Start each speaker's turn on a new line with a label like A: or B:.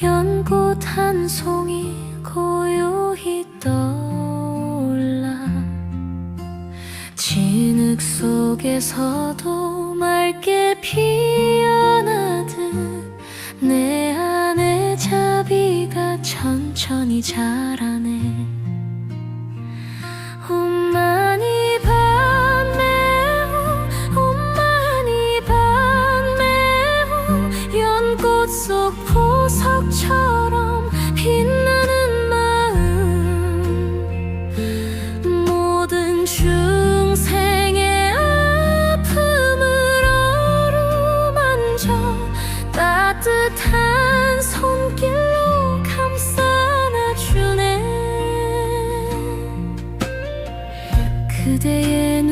A: 연꽃 한 송이 고요히 떠올라 진흙 속에서도 맑게 피어나듯 내 안에 자비가 천천히 자라네 따뜻한 손길로 감싸 주네. 그대의